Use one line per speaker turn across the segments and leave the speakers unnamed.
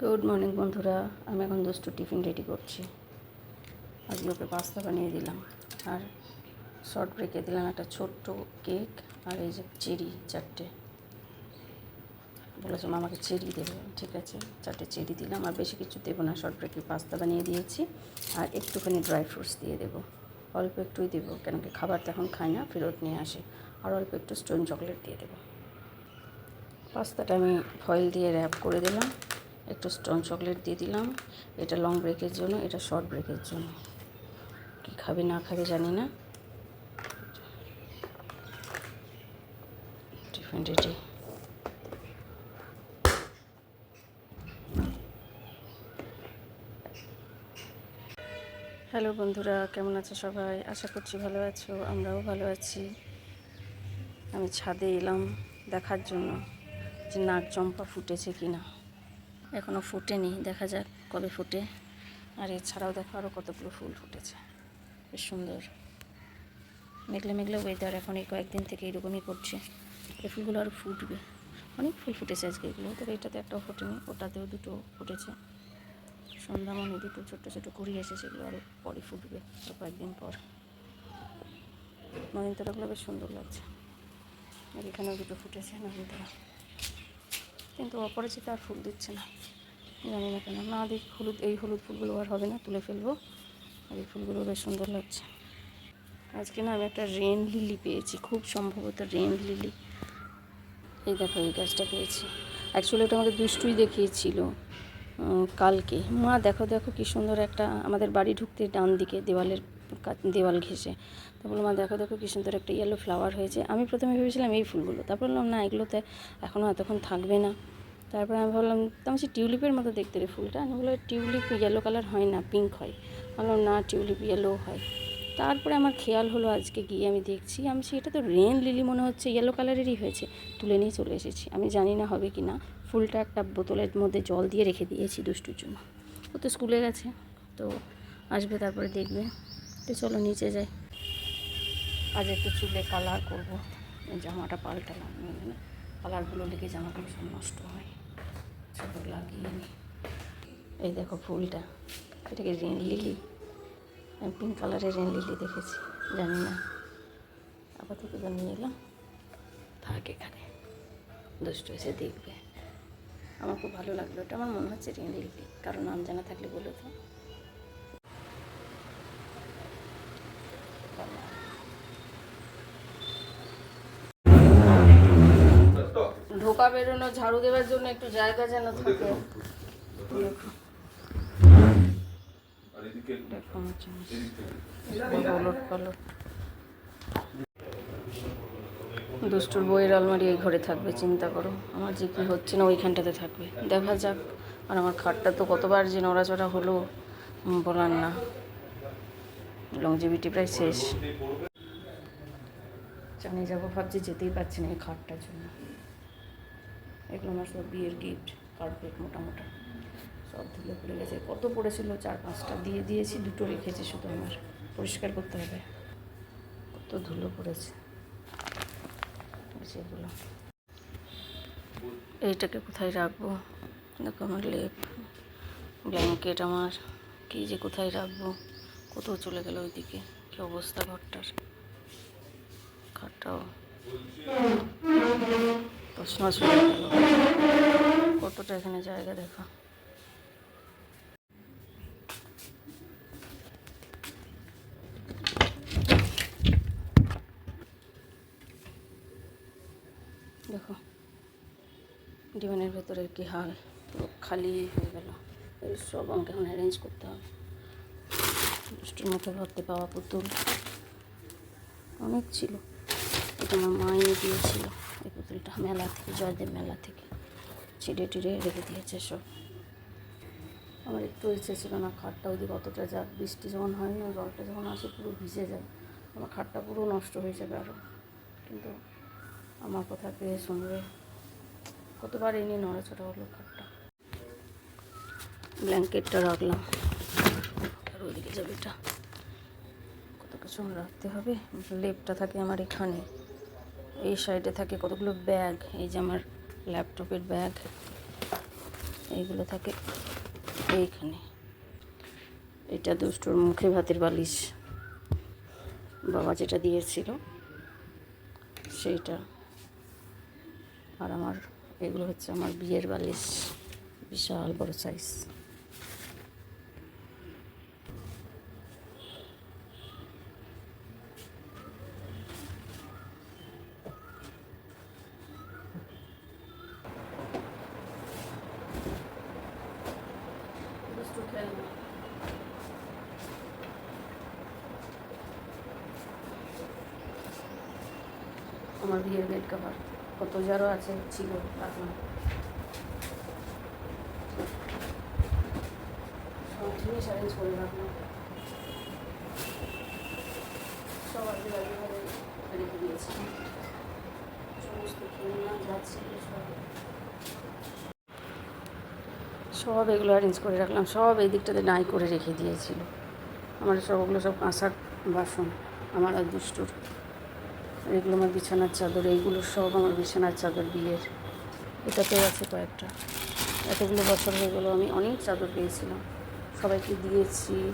Good morning বন্ধুরা। আমি এখন দুষ্টু টিফিন রেডি করছি। আজকে ওকে পাস্তা বানিয়ে দিলাম। আর শর্ট ব্রেকে দিলাম একটা ছোট্ট কেক আর এই যে চেরি চারটে। বলেছে আমাকে চেরি দেবে। ঠিক আছে, চারটে চেরি দিলাম। আর বেশি কিছু দেবো না শর্ট ব্রেকে পাস্তা বানিয়ে দিয়েছি। আর একটুখানি ড্রাই ফ্রুটস দিয়ে দেবো। অল্প একটুই দেবো, কেন কি খাবার তো এখন খাই না, ফেরত নিয়ে আসে। আর অল্প একটু স্টোন চকলেট দিয়ে দেবো। পাস্তাটা আমি ফয়েল দিয়ে র্যাপ করে দিলাম। একটু স্টোন চকলেট দিয়ে দিলাম। এটা লং ব্রেকের জন্য, এটা শর্ট ব্রেকের জন্য। কি খাবে, না খাবে জানি না। হ্যালো বন্ধুরা, কেমন আছো সবাই? আশা করছি ভালো আছো, আমরাও ভালো আছি। আমি ছাদে এলাম দেখার জন্য যে নাক চম্পা ফুটেছে কি না এখনও ফুটেনি, দেখা যাক কবে ফুটে। আর এছাড়াও দেখো আরও কতগুলো ফুল ফুটেছে। বেশ সুন্দর। মেঘলে মেঘলে ওয়েদার এখন এই কয়েকদিন থেকে এরকমই করছে। এই ফুলগুলো আরও ফুটবে। অনেক ফুল ফুটেছে আজকে এগুলো, তবে এটাতে একটাও ফোটেনি, ওটাতেও দুটো ফুটেছে। সন্ধ্যামণি দুটো ছোটো ছোটো কুড়ি এসে সেগুলো আরও পরে ফুটবে কয়েকদিন পর। নয়নতারাগুলো বেশ সুন্দর লাগছে। আর এখানেও দুটো ফুটেছে নয়নতারা। কিন্তু অপরাজিতা আর ফুল দিচ্ছে না। জানি না কেন। না দেখ হলুদ, এই হলুদ ফুলগুলো আর হবে না, তুলে ফেলব। আর এই ফুলগুলো বেশ সুন্দর লাগছে। আজকে না আমি একটা রেন লিলি পেয়েছি, খুব সম্ভবত রেন লিলি। এই দেখো, এই গাছটা পেয়েছি। অ্যাকচুয়ালি এটা আমাকে দুষ্টুই দেখিয়েছিল কালকে। মা, দেখো দেখো কি সুন্দর একটা আমাদের বাড়ি ঢুকতে ডান দিকে দেওয়ালের দেওয়াল ঘেসে তো বলল, মা, দেখো দেখো কি সুন্দর একটা ইয়েলো ফ্লাওয়ার হয়েছে। আমি প্রথমে ভেবেছিলাম এই ফুলগুলো। তারপর বললাম, না, এগুলোতে এখনও এতক্ষণ থাকবে না। তারপরে আমি ভাবলাম আমি টিউলিপের মতো দেখতে রে ফুলটা। আমি বললাম, টিউলিপ ইয়েলো কালার হয় না পিঙ্ক হয়। বললাম, না, টিউলিপ ইয়েলো হয়। তারপরে আমার খেয়াল হলো আজকে গিয়ে আমি দেখছি, আমি এটা তো রেন লিলি মনে হচ্ছে ইয়েলো কালারেরই হয়েছে। তুলে নিয়ে চলে এসেছি। আমি জানি না হবে কি না। ফুলটা একটা বোতলের মধ্যে জল দিয়ে রেখে দিয়েছি দুষ্টুর জন্য ও তো স্কুলে গেছে। তো আসবে তারপরে দেখবে। তো চলো নিচে যাই। আজ একটু চুলে কালার করব। জামাটা পাল্টালাম কালারগুলো লেগে জামাগুলো সব নষ্ট হয়। সব লাগিয়ে নিই এই দেখো ফুলটা। এটাকে রেন লিলি আমি পিঙ্ক কালারের রেন লিলি দেখেছি, জানি না। আপাতত তো নিয়ে এলাম। থাক এখানে। দুষ্টু এসে দেখবে। আমার খুব ভালো লাগল। এটা আমার মনে হচ্ছে রেন লিলি কারণ নাম জানা থাকলে বলে তো। ঢোকা বেরোনো ঝাড়ু দেওয়ার জন্য একটু জায়গা যেন থাকে। ওলট পালট দুষ্টুর বইয়ের আলমারি এই ঘরে থাকবে চিন্তা করো। আমার যে কী হচ্ছে না ওইখানটাতে থাকবে। দেখা যাক। আর আমার খাটটা তো কতবার যে নড়াচড়া হলো বলার না। লংজিভিটি প্রায় শেষ। জানি যাব ভাবছি যেতেই পারছি না এই খাটটার জন্য। এগুলো আমার সব বিয়ের গিফট কার্পেট মোটা মোটা সব ধুলে পড়ে গেছে। কত পড়েছিল? চার পাঁচটা। দিয়ে দিয়েছি, দুটো রেখেছি শুধু আমার। পরিষ্কার করতে হবে। কত ধুলো পড়েছে। সেগুলো এইটাকে কোথায় রাখব? দেখো আমার লেপ ব্ল্যাঙ্কেট আমার। কী যে কোথায় রাখব? কোথাও চলে গেল ওইদিকে। কী অবস্থা ঘরটার? খাটটাও কতটা এখানে জায়গা দেখো। দেখো ডিমানের ভেতরে কি হাল? পুরো খালি হয়ে গেল। সব আমাকে এখন অ্যারেঞ্জ করতে হবে। দুষ্টুর মুখে ভরতে পাওয়া পুতুল। অনেক ছিল। এটা আমার মা এনে দিয়েছিল। পুতুলটা মেলা থেকে, জয়দেব মেলা থেকে। ছিঁড়ে টিড়ে রেখে দিয়েছে সব। আমার একটু ইচ্ছে ছিল না, খাটটা ওইদিকে অতটা যাক। বৃষ্টি যখন হয় না জলটা যখন আসে পুরো ভিজে যায়। আমার খাটটা পুরো নষ্ট হয়ে যাবে আরও কিন্তু আমার কথা কে শুনবে কতবার এনে নড়াচড়া হলো খাটটা। ব্ল্যাঙ্কেটটা রাখলাম। আর যাবে এটা। কত কিছু রাখতে হবে? লেপটা থাকে আমার এখানে। এই সাইডে থাকে কতগুলো ব্যাগ, এই যে আমার ল্যাপটপের ব্যাগ, এইগুলো থাকে এইখানে। এটা দুষ্টুর মুখে ভাতের বালিশ। বাবা যেটা দিয়েছিল সেইটা। আর আমার, এগুলো হচ্ছে আমার বিয়ের বালিশ, বিশাল বড় সাইজ আমার বিয়ের বেড কভার কত যারও আছে, ছিল, রাখলাম। সব করে রাখলাম। সমস্ত সব। এগুলো অ্যারেঞ্জ করে রাখলাম। সব এই দিকটাতে নাই করে রেখে দিয়েছিল। আমার সব ওগুলো সব কাঁসার বাসন, আমার আর দুষ্টুর। এগুলো আমার বিছানার চাদর, এইগুলো সব আমার বিছানার চাদর বিয়ের। এটাতেও আছে কয়েকটা। এতগুলো বছর হয়ে গেলো, আমি অনেক চাদর পেয়েছিলাম। সবাইকে দিয়েছি।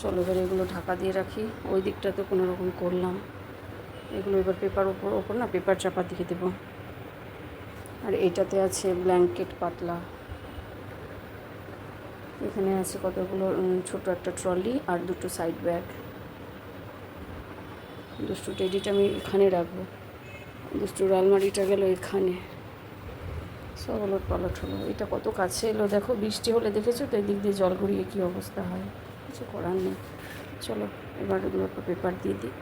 চলো এবার এগুলো ঢাকা দিয়ে রাখি। ওই দিকটাতে কোনো রকম করলাম। এগুলো এবার পেপার ওপর ওপর না পেপার চাপা দিয়ে দেবো। আর এইটাতে আছে ব্ল্যাঙ্কেট পাতলা। এখানে আছে কতগুলো ছোট একটা ট্রলি আর দুটো সাইড ব্যাগ। দুষ্টু টেডিটা আমি এখানে রাখব। দুষ্টুর আলমারিটা গেলো এখানে। সব ওলট পালট হলো। এটা কত কাছে এলো? দেখো, বৃষ্টি হলে দেখেছ তো? এদিক দিয়ে জল গড়িয়ে কী অবস্থা হয়? কিছু করার নেই। চলো, এবার ওগুলো পেপার দিয়ে দিই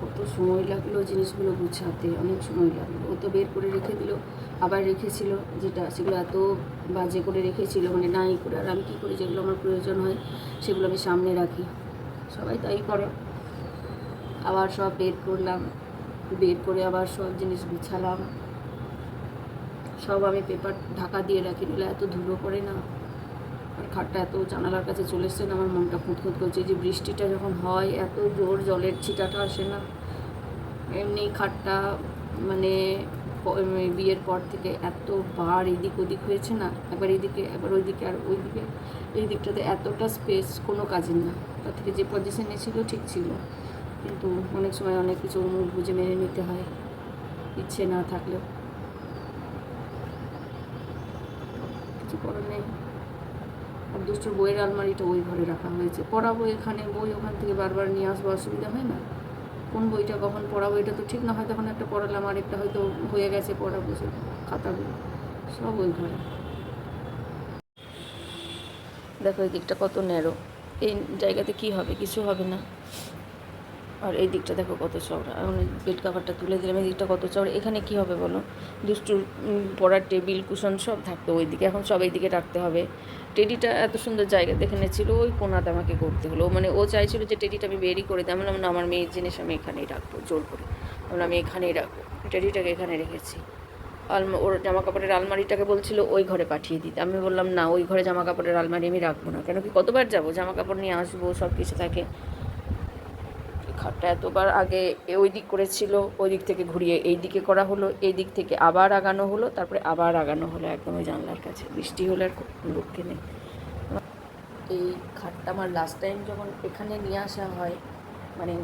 কত সময় লাগল জিনিসগুলো গুছাতে, অনেক সময় লাগল। ও তো বের করে রেখে দিল, আবার রেখেছিল যেটা, সেগুলো এত বাজে করে রেখেছিল মানে নাই করে। আর আমি কী করি যেগুলো আমার প্রয়োজন হয়, সেগুলো আমি সামনে রাখি। সবাই তাই করে। আবার সব বের করলাম, বের করে আবার সব জিনিস গুছালাম। সব আমি পেপার ঢাকা দিয়ে রাখি নিলে এত ধুলো পড়ে না। আর খাটটা এত জানালার কাছে চলে এসছে না, আমার মনটা খুঁতখুত করছে। যে বৃষ্টিটা যখন হয়, এত জোর জলের ছিটাটা আসে না। এমনি খাটটা মানে বিয়ের পর থেকে এতবার এদিক ওদিক হয়েছে না, একবার এদিকে, একবার ওইদিকে আর ওইদিকে, এই দিকটাতে এতটা স্পেস কোনো কাজের না। তার থেকে যে পজিশনে ছিল ঠিক ছিল। কিন্তু অনেক সময় অনেক কিছু মুখ বুঝে মেনে নিতে হয়, ইচ্ছে না থাকলেও। কিছু করার নেই। আর দুষ্টুর বইয়ের আলমারিটা ওই ঘরে রাখা হয়েছে। পড়াবো এখানে, বই ওখান থেকে বারবার নিয়ে আসব, অসুবিধা হয় না? কোন বইটা কখন পড়াবো, এটা তো ঠিক না হয় তখন একটা পড়ালাম, আর একটা হয়তো হয়ে গেছে, পড়াবো সে খাতাগুলো। সব ওই ঘরে। দেখো, এই দিকটা কত ন্যারো এই জায়গাতে কি হবে? কিছু হবে না। আর এই দিকটা দেখো কত চওড়া। এখন বেড কাভারটা তুলে দিলাম, এই দিকটা কত চওড়া। এখানে কি হবে বলো? দুষ্টুর পড়ার টেবিল, কুশন সব থাকতো ওই দিকে এখন সব এই দিকে রাখতে হবে। টেডিটা এত সুন্দর জায়গা দেখে নিয়েছিল ওই কোনাতে আমাকে করতে হলো। মানে ও চাইছিল যে টেডিটা আমি বেরই করে দিই। আমি বললাম, না, আমার মেয়ের জিনিস আমি এখানেই রাখব, জোর করে। বললাম, আমি এখানেই রাখব। টেডিটাকে এখানে রেখেছি। আলমা, ওর জামা কাপড়ের আলমারিটাকে বলছিল, ওই ঘরে পাঠিয়ে দিতে। আমি বললাম, না, ওই ঘরে জামা কাপড়ের আলমারি আমি রাখব না। কেন কি, কতবার যাব? জামা কাপড় নিয়ে আসব সব কিছু থাকে। খাটটা এতবার আগে ওই দিক করেছিল, ওই দিক থেকে ঘুরিয়ে এই দিকে করা হলো, এই দিক থেকে আবার আগানো হলো, তারপরে আবার আগানো হলো একদম ওই জানলার কাছে। বৃষ্টি হলে আর লক্ষ্যে নেই। এই খাটটা আমার লাস্ট টাইম যখন এখানে নিয়ে আসা হয় মানে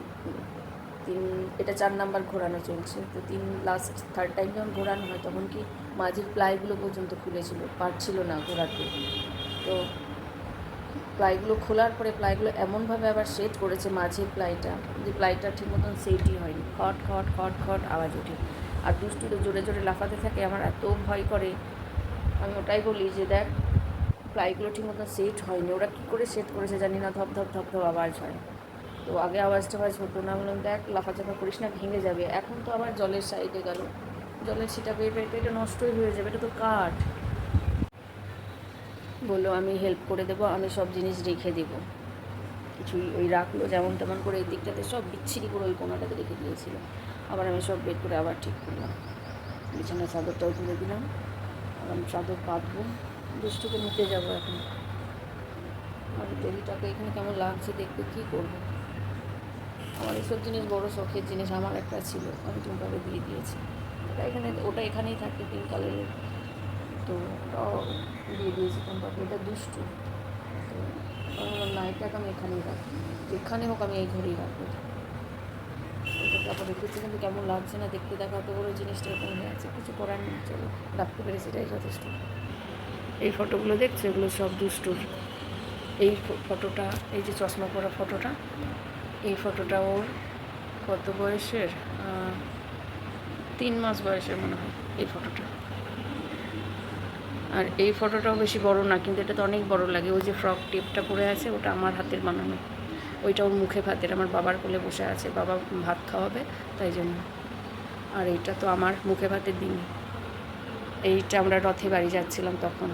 তিন, এটা চার নাম্বার ঘোরানো চলছে, তো তিন লাস্ট থার্ড টাইম যখন ঘোরানো হয়, তখন কি মাঝের প্লাইগুলো পর্যন্ত খুলেছিল, পারছিল না ঘোরাতে। তো প্লাইগুলো খোলার পরে প্লাইগুলো এমনভাবে আবার সেট করেছে মাঝের প্লাইটা যে প্লাইটা ঠিক মতন সেটই হয়নি। খট খট খট খট আওয়াজ ওঠে। আর দুষ্টুতে জোরে জোরে লাফাতে থাকে, আমার এত ভয় করে। আমি ওটাই বলি যে দেখ প্লাইগুলো ঠিক মতন সেট হয়নি। ওরা কী করে সেট করেছে জানি না, ধপ ধপ ধপ ধপ আওয়াজ হয়। তো আগে আওয়াজ হতো, না বললাম দেখ লাফাচাফা করিস না, ভেঙে যাবে। এখন তো আবার জলের সাইডে গেল। জলের ছিটা পেয়ে পেয়ে এটা নষ্টই হয়ে যাবে। এটা তো কাঠ। বলল, আমি হেল্প করে দেবো, আমি সব জিনিস রেখে দেবো। কিছুই ওই রাখল, যেমন তেমন করে এই দিকটাতে সব বিচ্ছিরি করে ওই কোনাটাতে রেখে দিয়েছিল। আবার আমি সব বের করে আবার ঠিক করলাম। বিছানার চাদরটাও তুলে দিলাম। আর আমি চাদর পাতবো। দুষ্টুকে নিতে যাব এখন। টেবিটাকে এখানে কেমন লাগছে দেখতে, কী করব? আমার এসব জিনিস বড় শখের জিনিস, আমার একটা ছিল, আমি টুমকাকে দিয়ে দিয়েছি। ওটা এখানে, ওটা এখানেই থাকে পিঙ্ক তো ওটাও দিয়ে দিয়েছি টুমকাকে এটা দুষ্টু। তো বললাম না এটাকে আমি এখানেই রাখি যেখানে হোক আমি এই ঘরেই রাখব। ওটা তারপর রেখেছি কিন্তু কেমন লাগছে না দেখতে, দেখা তো বড় জিনিসটা এরকম হয়ে আছে, কিছু করার নেই, চলো রাখতে পেরেছি এটাই যথেষ্ট। এই ফটোগুলো দেখছ? এগুলো সব দুষ্টুর। এই ফটোটা, এই যে চশমা পরা ফটোটা, এই ফটোটা ওর কত বয়সের? তিন মাস বয়সের মনে হয়, এই ফটোটা। আর এই ফটোটাও বেশি বড় না, কিন্তু এটা তো অনেক বড় লাগে। ওই যে ফ্রক টিপটা পরে আছে, ওটা আমার হাতের বানানো। ওইটা ওর মুখে ভাতের, আমার বাবার কোলে বসে আছে। বাবা ভাত খাওয়াবে, তাই জন্য। আর এইটা তো আমার মুখে ভাতের দিন এইটা আমরা রথে বাড়ি যাচ্ছিলাম তখন।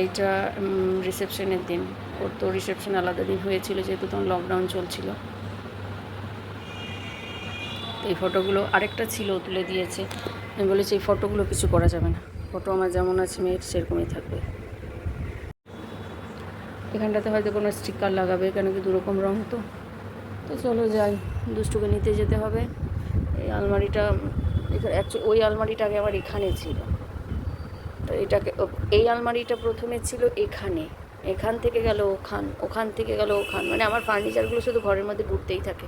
এইটা রিসেপশনের দিন। ওর তো রিসেপশন আলাদা দিন হয়েছিল, যেহেতু তখন লকডাউন চলছিল। এই ফটোগুলো আরেকটা ছিল তুলে দিয়েছে। আমি বলেছি, এই ফটোগুলো কিছু করা যাবে না। ফটো আমার যেমন আছে মেয়ের সেরকমই থাকবে। এখানটাতে হয়তো কোনো স্টিকার লাগাবে, কেন কি দুরকম রঙ তো। তো চলো যাই, দুষ্টুকে নিতে যেতে হবে। এই আলমারিটা ওই আলমারিটা আগে আমার এখানে ছিল। তো এটাকে এই আলমারিটা প্রথমে ছিল এখানে। এখান থেকে গেল ওখান ওখান থেকে গেল ওখান। মানে আমার ফার্নিচারগুলো শুধু ঘরের মধ্যে ঘুরতেই থাকে।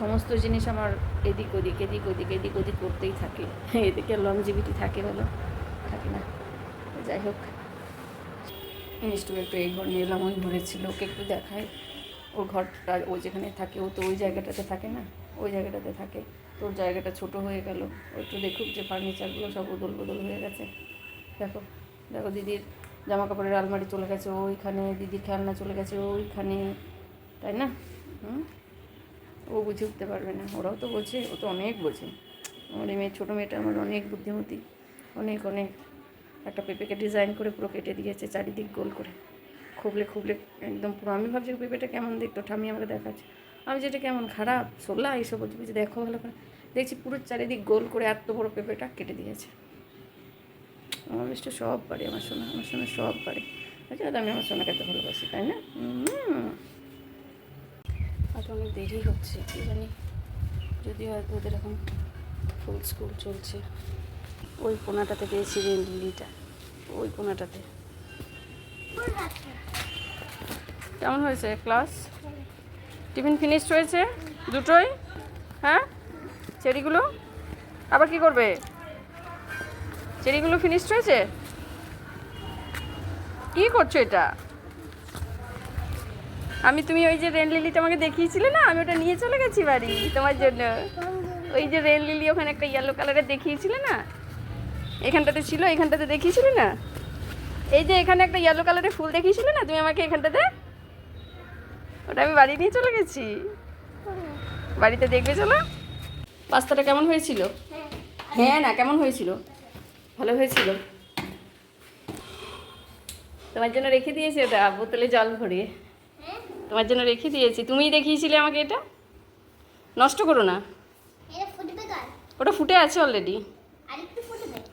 সমস্ত জিনিস আমার এদিক ওদিক এদিক ওদিক এদিক ওদিক করতেই থাকে। এদিকে লংজিভিটি থাকে বলো, থাকে না। যাই হোক। মিষ্টুকে একটু এই ঘর নিয়ে এলাম ওই ঘরে ছিল ওকে একটু দেখায় ওর ঘরটা ও যেখানে থাকে, ও তো ওই জায়গাটাতে থাকে না? ওই জায়গাটাতে থাকে। তোর জায়গাটা ছোট হয়ে গেল। ও একটু দেখুক যে ফার্নিচারগুলো সব বদল বদল হয়ে গেছে। দেখো দেখো দিদির জামা কাপড়ের আলমারি চলে গেছে, ওইখানে দিদির খেলনা চলে গেছে, ওইখানে। তাই না? হুম? ও বুঝে উঠতে পারবে না। ওরাও তো বোঝে, ও তো অনেক বোঝে। আমার এই মেয়ে, ছোটো মেয়েটা আমার অনেক বুদ্ধিমতী। অনেক অনেক। একটা পেঁপেকে ডিজাইন করে পুরো কেটে দিয়েছে চারিদিক গোল করে। খুবলে খুবলে একদম পুরো। আমি ভাবছি পেঁপেটা কেমন দেখতো? ঠামি আমাকে দেখাচ্ছে। আমি যেটা কেমন খারাপ সোলা এইসব বলছি। বলছি, দেখো ভালো করে। দেখছি পুরো চারিদিক গোল করে এত বড় পেঁপেটা কেটে দিয়েছে। আমার মিষ্টি সব পারে, আমার সোনা আমার সোনা সব পারে। আচ্ছা আমি আমার সোনাকে এত ভালোবাসি, তাই না? হুম অনেক দেরি হচ্ছে, কি জানি। যদি হয়তো ওদের এখন ফুল স্কুল চলছে। ওই কোনাটাতে পেয়েছি রেল লিলিটা, ওই কোনাটাতে। কেমন হয়েছে ক্লাস টিফিন ফিনিশড হয়েছে? দুটোই? হ্যাঁ? চেরিগুলো? আবার কি করবে? চেরিগুলো ফিনিশড হয়েছে? কি করছ এটা? আমি তুমি ওই যে রেল লিলিটা আমাকে দেখিয়েছিলে না? আমি ওটা নিয়ে চলে গেছি বাড়ি তোমার জন্য। ওই যে রেল লিলি ওখানে একটা ইয়েলো কালারের দেখিয়েছিলে না? এখানটাতে ছিল, এখানটাতে দেখিয়েছিলে না? এই যে এখানে একটা ইয়েলো কালারের ফুল দেখিয়েছিলে না? তুমি আমাকে এখানটাতে? ওটা আমি বাড়ি নিয়ে চলে গেছি। বাড়িতে দেখবে চলো। পাস্তাটা কেমন হয়েছিল? হ্যাঁ না, কেমন হয়েছিল? ভালো হয়েছিল। তোমার জন্য রেখে দিয়েছি ওটা, বোতলে জল ভরিয়ে তোমার জন্য রেখে দিয়েছি। তুমিই দেখিয়েছিলে আমাকে এটা? নষ্ট করো না। ওটা ফুটে আছে অলরেডি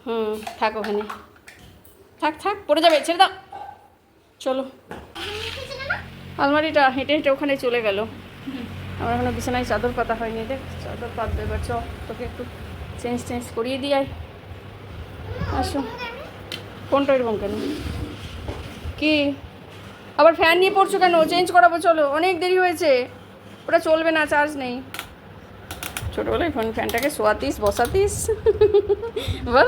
হুম থাক ওখানে। থাক থাক পড়ে যাবে ছেড়ে দাও। চলো। আলমারিটা হেঁটে হেঁটে ওখানে চলে গেল। আমার এখনও বিছানায় চাদর পাতা হয়নি। দেখ চাদর পাতবে এবার চ তোকে একটু চেঞ্জ টেঞ্জ করিয়ে দিয়ে আয়। আসো। কোনটা এরকম কেন? কি? আবার ফ্যান নিয়ে পড়ছো কেন? চেঞ্জ করাবো চলো। অনেক দেরি হয়েছে। ওটা চলবে না চার্জ নেই। ছোটোবেলায় ফোন ফ্যানটাকে শোয়াতিস বসাতিস। বল।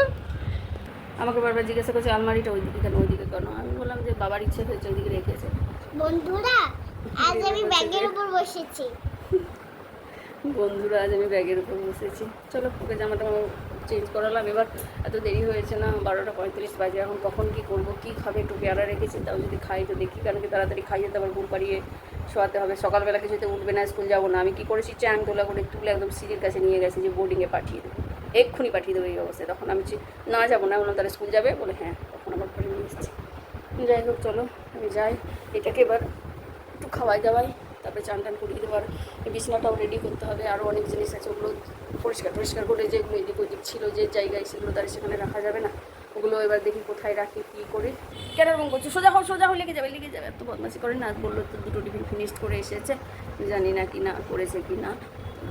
আমাকে বারবার জিজ্ঞাসা করছে আলমারিটা ওইদিকে কেন ওইদিকে কেন? আমি বললাম যে বাবার ইচ্ছে হয়েছে ওইদিকে রেখেছে।
বন্ধুরা আজ আমি ব্যাগের উপর বসেছি।
বন্ধুরা আজ আমি ব্যাগের উপর বসেছি। চলো ওকে জামাটা চেঞ্জ করালাম। এবার এত দেরি হয়েছে না, বারোটা পঁয়ত্রিশ বাজে, এখন কখন কী করব, কী খাবে, একটু পেয়ারা রেখেছি তাও যদি খাই, তো দেখি কারণ কি তাড়াতাড়ি খাইয়ে তো আবার ঘুম পাড়িয়ে শোয়াতে হবে। সকালবেলা কিছুতে উঠবে না, স্কুল যাব না। আমি কী করেছি চ্যাং তোলা করে তুলে একদম সিঁড়ির কাছে নিয়ে গেছি, যে বোর্ডিংয়ে পাঠিয়ে দেবো। এক্ষুনি পাঠিয়ে দেবো এই অবস্থায়। তখন আমি না, যাব না। বললাম, তাহলে স্কুল যাবে? বলে হ্যাঁ। তখন আবার করে নিয়ে এসেছি। যাই হোক, চলো, আমি যাই। এটাকে এবার একটু খাওয়াই দাওয়াই তারপরে চান টান করিয়ে দেবো, আর বিছনাটাও রেডি করতে হবে। আরও অনেক জিনিস আছে, ওগুলো পরিষ্কার পরিষ্কার করে যেগুলো এদিক ওদিক ছিল যে জায়গায় সেগুলো তার সেখানে রাখা যাবে না। ওগুলো এবার দেখি কোথায় রাখি, কী করি। কেন এরকম করছ? সোজা হোক সোজা হয়ে লেগে যাবে লেগে যাবে। এত বদমাশি করে না, বলল তো দুটো টিফিন ফিনিশ করে এসেছে। জানি না কি না, করেছে কি না,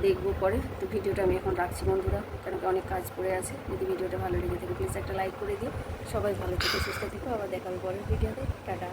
দেখব পরে। তো ভিডিওটা আমি এখন রাখছি বন্ধুরা কারণ অনেক কাজ পড়ে আছে। যদি ভিডিওটা ভালো লেগে থাকে প্লিজ একটা লাইক করে দিও। সবাই ভালো থেকে, সুস্থ থেকো, আবার দেখাবে পরের ভিডিওতে
টাটা।